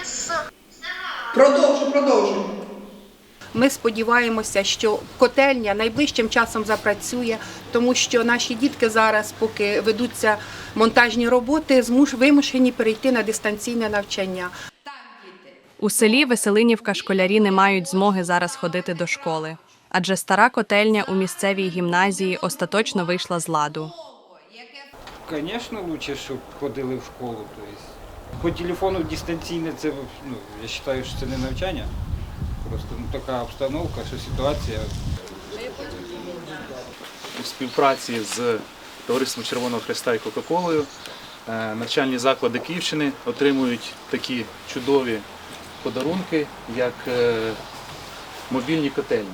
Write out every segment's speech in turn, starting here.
ліс. Продовжуй, продовжуй. Ми сподіваємося, що котельня найближчим часом запрацює, тому що наші дітки зараз, поки ведуться монтажні роботи, змуш вимушені перейти на дистанційне навчання. У селі Веселинівка школярі не мають змоги зараз ходити до школи, адже стара котельня у місцевій гімназії остаточно вийшла з ладу. Звісно, лучше, щоб ходили в школу. Тобто. По телефону дистанційне це, ну, я вважаю, що це не навчання. Просто ну, така обстановка, що ситуація. у співпраці з Товариством Червоного Хреста і Кока-Колою е, навчальні заклади Київщини отримують такі чудові подарунки, як е, мобільні котельні.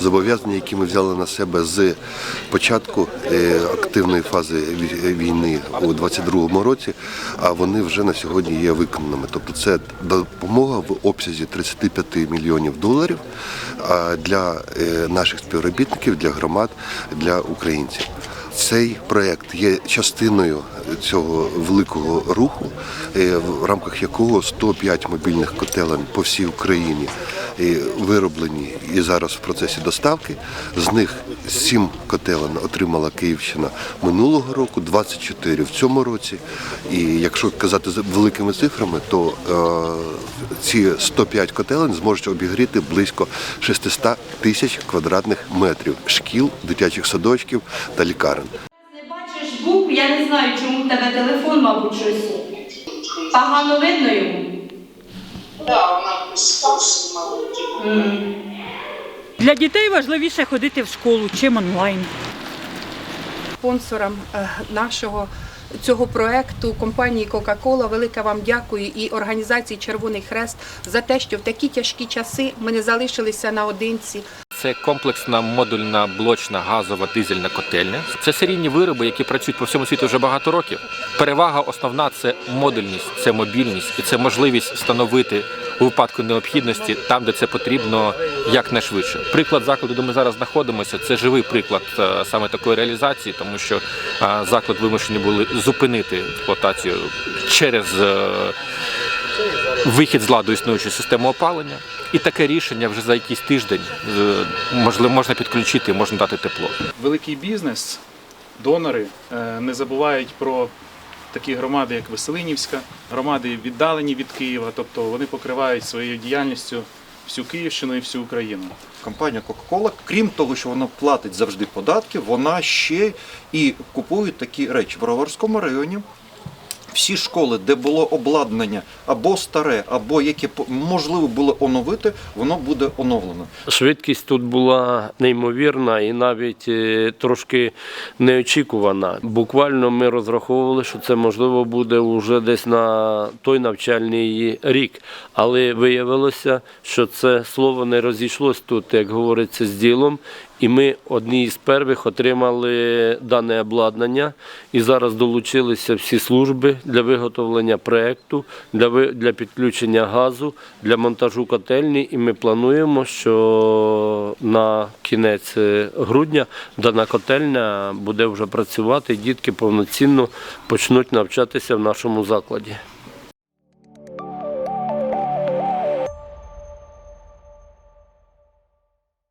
Зобов'язання, які ми взяли на себе з початку е, активної фази війни у 22-му році, а вони вже на сьогодні є виконаними. Тобто це допомога в обсязі 35 мільйонів доларів для е, наших співробітників, для громад, для українців. Цей проект є частиною цього великого руху, е, в рамках якого 105 мобільних котелень по всій Україні е, вироблені і зараз в процесі доставки. З них 7 котелень отримала Київщина минулого року, 24 в цьому році. І якщо казати за великими цифрами, то е, ці 105 котелень зможуть обігріти близько 600 тисяч квадратних метрів шкіл, дитячих садочків та лікарень. Я не знаю, чому в тебе телефон, мабуть, щось. Погано видно йому. Вона мабуть. Для дітей важливіше ходити в школу, чим онлайн. Спонсорам е, нашого цього проекту компанії Coca-Cola велике вам дякую і організації Червоний Хрест за те, що в такі тяжкі часи ми не залишилися наодинці. Це комплексна модульна блочна газова дизельна котельня. Це серійні вироби, які працюють по всьому світу вже багато років. Перевага основна це модульність, це мобільність і це можливість встановити у випадку необхідності там, де це потрібно, якнайшвидше. Приклад закладу, де ми зараз знаходимося, це живий приклад е, саме такої реалізації, тому що е, заклад вимушені були зупинити експлуатацію через. Вихід з ладу існуючої системи опалення, і таке рішення вже за якийсь тиждень е, можливо можна підключити, можна дати тепло. Великий бізнес, донори е, не забувають про такі громади, як Веселинівська, громади віддалені від Києва, тобто вони покривають своєю діяльністю всю Київщину і всю Україну. Компанія Coca-Cola, крім того, що вона платить завжди податки, вона ще і купує такі речі в Броварському районі. Всі школи, де було обладнання або старе, або яке можливо було оновити, воно буде оновлено. Швидкість тут була неймовірна і навіть е, трошки неочікувана. Буквально ми розраховували, що це можливо буде вже десь на той навчальний рік. Але виявилося, що це слово не розійшлось тут, як говориться, з ділом. І ми одні з перших отримали дане обладнання, і зараз долучилися всі служби для виготовлення ви- для підключення газу, для монтажу котельні. І ми плануємо, що на кінець е, грудня дана котельня буде вже працювати, і дітки повноцінно почнуть навчатися в нашому закладі.